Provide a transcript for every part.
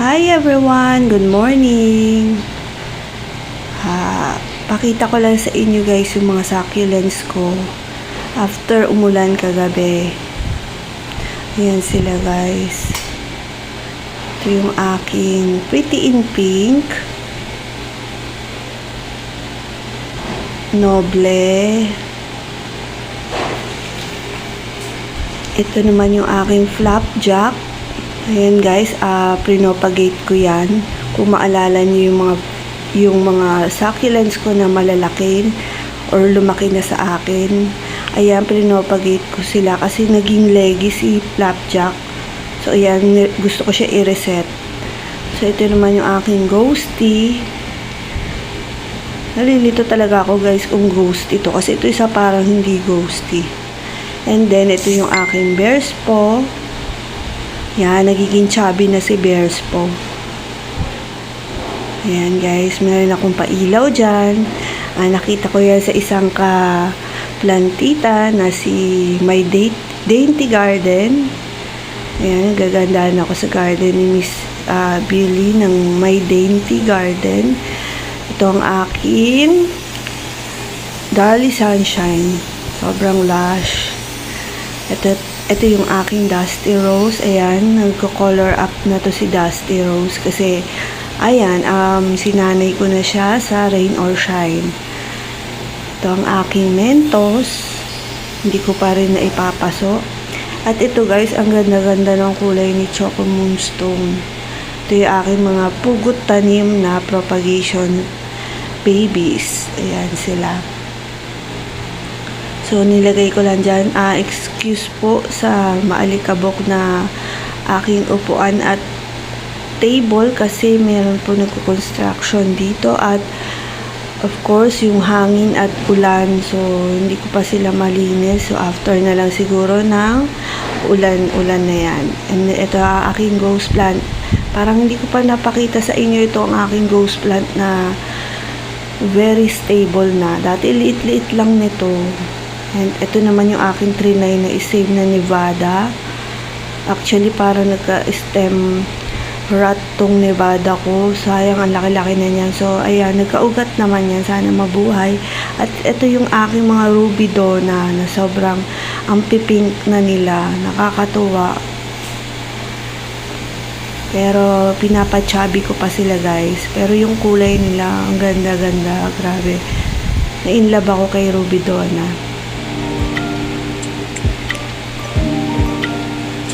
Hi everyone! Good morning! Ha, pakita ko lang sa inyo guys yung mga succulents ko after umulan kagabi. Ayan sila guys. Ito yung aking pretty in pink. Noble. Ito naman yung aking flapjack. Ayan guys, ah prinopagate ko yan. Kung maalala niyo yung mga yung mga succulents ko na malalaki or lumaki na sa akin. Ayan, prinopagate ko sila kasi naging leggy si flapjack. So ayan, gusto ko siya i-reset. So ito naman yung aking ghosty. Nalilito talaga ako guys kung ghost ito kasi ito isa parang hindi ghosty. And then ito yung aking bears po. Yan, nagiging chubby na si bears po. Ayan guys, meron akong pailaw dyan. Ah, nakita ko yan sa isang ka plantita na si My Date, Dainty Garden. Ayan, gagandaan ako sa garden ni Miss ah, Billy ng My Dainty Garden. Ito ang akin Darly Sunshine. Sobrang lush. Ito, ito yung aking Dusty Rose. Ayan, nagko-color up na to si Dusty Rose kasi ayan, um, sinanay ko na siya sa Rain or Shine. Ito ang aking Mentos. Hindi ko pa rin na ipapaso. At ito guys, ang ganda-ganda ng kulay ni Choco Moonstone. Ito yung aking mga pugot tanim na propagation babies. Ayan sila. So, nilagay ko lang dyan, ah, excuse po sa maalikabok na aking upuan at table kasi meron po nagko-construction dito at of course yung hangin at ulan. So hindi ko pa sila malinis. So after na lang siguro ng ulan-ulan na yan. And ito ang aking ghost plant. Parang hindi ko pa napakita sa inyo ito ang aking ghost plant na very stable na. Dati liit-liit lang nito and ito naman yung aking trinay na isave na Nevada actually parang nagka-stem rot tong Nevada ko. Sayang, ang laki-laki na niyan. So, ayan, nagkaugat naman yan. Sana mabuhay. At ito yung aking mga ruby dona na sobrang ang pipink na nila. Nakakatuwa. Pero, pinapachabi ko pa sila, guys. Pero yung kulay nila, ang ganda-ganda. Grabe. Na-inlove ako kay ruby dona.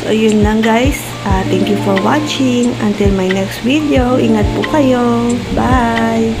So, yun lang guys. Uh, thank you for watching. Until my next video, ingat po kayo. Bye!